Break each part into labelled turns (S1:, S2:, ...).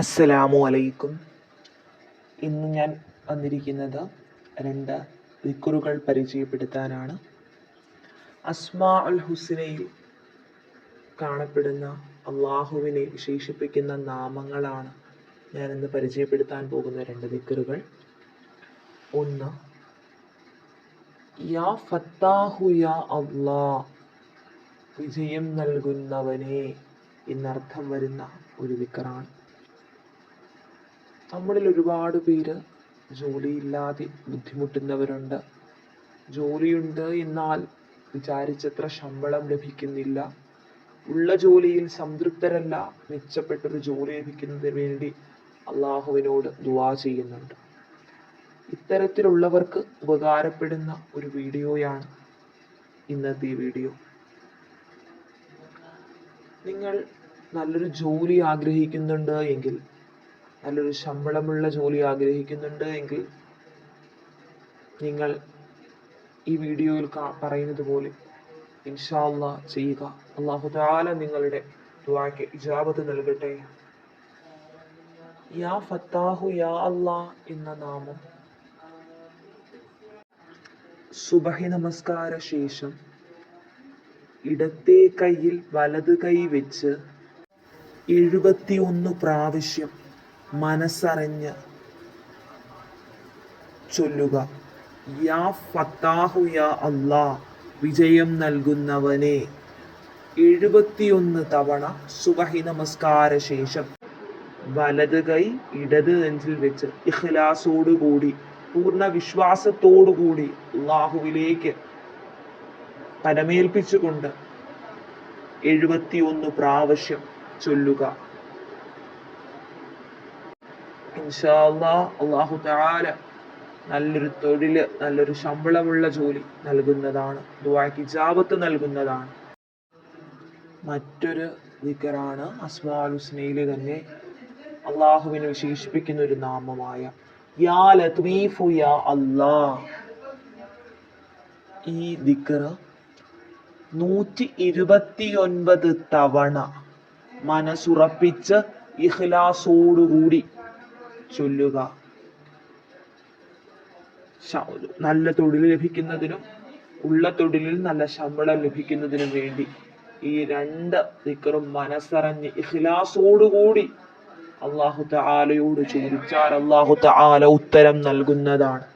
S1: അസ്സലാമു അലൈക്കും. ഇന്ന് ഞാൻ വന്നിരിക്കുന്നത് രണ്ട് ദിക്കുറുകൾ പരിചയപ്പെടുത്താനാണ്. അസ്മാ അൽ ഹുസിനയിൽ കാണപ്പെടുന്ന അള്ളാഹുവിനെ വിശേഷിപ്പിക്കുന്ന നാമങ്ങളാണ് ഞാൻ ഇന്ന് പരിചയപ്പെടുത്താൻ പോകുന്ന രണ്ട് ദിക്കറുകൾ ഒന്ന് യാ ഫത്താഹു യാ അള്ളാ വിജയം നൽകുന്നവനെ എന്നർത്ഥം വരുന്ന ഒരു ദിക്കറാണ് നമ്മളിൽ ഒരുപാട് പേര് ജോലിയില്ലാതെ ബുദ്ധിമുട്ടുന്നവരുണ്ട്. ജോലിയുണ്ട് എന്നാൽ വിചാരിച്ചത്ര ശമ്പളം ലഭിക്കുന്നില്ല. ഉള്ള ജോലിയിൽ സംതൃപ്തരല്ല മെച്ചപ്പെട്ടൊരു ജോലി ലഭിക്കുന്നതിന് വേണ്ടി അള്ളാഹുവിനോട് ദുവാ ചെയ്യുന്നുണ്ട്. ഇത്തരത്തിലുള്ളവർക്ക് ഉപകാരപ്പെടുന്ന ഒരു വീഡിയോയാണ് ഇന്നത്തെ വീഡിയോ. നിങ്ങൾ നല്ലൊരു ജോലി ആഗ്രഹിക്കുന്നുണ്ട് എങ്കിൽ നല്ലൊരു ശമ്പളമുള്ള ജോലി ആഗ്രഹിക്കുന്നുണ്ട് എങ്കിൽ നിങ്ങൾ ഈ വീഡിയോയിൽ പറയുന്നത് പോലെ ഇൻഷാ അല്ലാ ചെയ്യുക. അള്ളാഹു താല നിങ്ങളുടെ ദുആക്ക് ഇജാബത്ത് നൽകട്ടെ. യാ ഫത്താഹു യാ അല്ലാ എന്ന നാമം. സുബഹി നമസ്കാര ശേഷം ഇടത്തെ കയ്യിൽ വലത് കൈ വെച്ച് എഴുപത്തിയൊന്ന് പ്രാവശ്യം മനസ്സറിഞ്ഞ് ചൊല്ലുക. യാ ഫത്താഹു യാ അല്ലാ വിജയം നൽകുന്നവനെ. എഴുപത്തിയൊന്ന് തവണ സുബഹി നമസ്കാര ശേഷം വലത് കൈ ഇടത് നെഞ്ചിൽ വെച്ച് ഇഖ്ലാസോടുകൂടി പൂർണ വിശ്വാസത്തോടുകൂടി അള്ളാഹുവിലേക്ക് പരമേൽപ്പിച്ചുകൊണ്ട് എഴുപത്തിയൊന്ന് പ്രാവശ്യം ചൊല്ലുക. ഇൻഷാ അല്ലാ അള്ളാഹു തആല നല്ലൊരു തൊഴിൽ നല്ലൊരു ശമ്പളമുള്ള ജോലി നൽകുന്നതാണ്. ദുആക്ക് ഇജാബത്ത് നൽകുന്നതാണ്. മറ്റൊരു ദിക്കറാണ് അസ്മാൽ ഹുസ്നയിൽ തന്നെ അള്ളാഹുവിനെ വിശേഷിപ്പിക്കുന്ന ഒരു നാമമായ യാ ലത്വീഫു യാ അല്ലാ ഈ ദിക്കർ നൂറ്റി ഇരുപത്തിയൊൻപത് തവണ മനസ്സുറപ്പിച്ച് ഇഖ്ലാസോടുകൂടി ചൊല്ലുക. നല്ല തൊഴിൽ ലഭിക്കുന്നതിനും ഉള്ള തൊഴിലിൽ നല്ല ശമ്പളം ലഭിക്കുന്നതിനും വേണ്ടി ഈ രണ്ട് ദിക്കറും മനസ്സറിഞ്ഞ് ഇഖ്ലാസോടുകൂടി അള്ളാഹു തആലയോട് ചോദിച്ചാൽ അള്ളാഹു തആല ഉത്തരം നൽകുന്നതാണ്.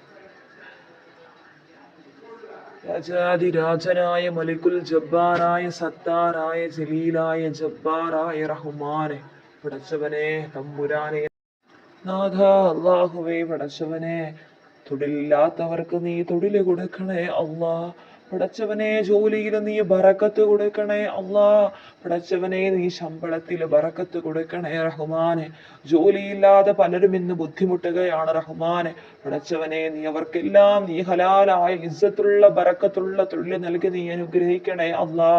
S1: രാജാതിരാജനായ മലിക്കുൽ ജബ്ബാറായ സത്താറായ ജലീലായ ജബ്ബാറായ റഹ്മാനെ പടച്ചവനെ തമ്പുരാനെ നാഥ അള്ളാഹുവേ പടച്ചവനെ തൊഴിലില്ലാത്തവർക്ക് നീ തൊഴിൽ കൊടുക്കണേ അള്ളാ പടച്ചവനെ ജോലിയിൽ നീ ബറക്കത്ത് കൊടുക്കണേ അള്ളാ പടച്ചവനെ നീ ശമ്പളത്തിൽ ബറക്കത്ത് കൊടുക്കണേ റഹ്മാനെ. ജോലിയില്ലാതെ പലരും ഇന്ന് ബുദ്ധിമുട്ടുകയാണ് റഹ്മാനെ. പടച്ചവനെ നീ അവർക്കെല്ലാം നീ ഹലാലായ ഇസ്സത്തുള്ള ബറക്കത്തുള്ള തൊഴിൽ നൽകി നീ അനുഗ്രഹിക്കണേ അള്ളാ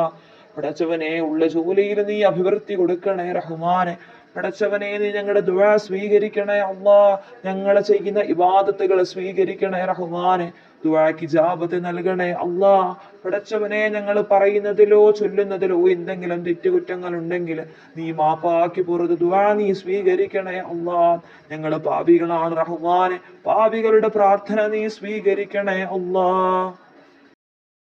S1: പടച്ചവനെ ഉള്ള ജോലിയിൽ നീ അഭിവൃദ്ധി കൊടുക്കണേ റഹ്മാനെ. പടച്ചവനെ നീ ഞങ്ങളുടെ ദുആ സ്വീകരിക്കണേ അള്ളാ ഞങ്ങൾ ചെയ്യുന്ന ഇബാദത്തുകൾ സ്വീകരിക്കണേ റഹ്മാനെ. ദുആക്ക് ഇജാബത്ത് നൽകണേ അള്ളാ പടച്ചവനെ ഞങ്ങൾ പറയുന്നതിലോ ചൊല്ലുന്നതിലോ എന്തെങ്കിലും തെറ്റുകുറ്റങ്ങൾ ഉണ്ടെങ്കിൽ നീ മാപ്പാക്കി പുറത്ത് ദുആ നീ സ്വീകരിക്കണേ അള്ളാ ഞങ്ങൾ പാപികളാണ് റഹ്മാനെ. പാപികളുടെ പ്രാർത്ഥന നീ സ്വീകരിക്കണേ അള്ളാ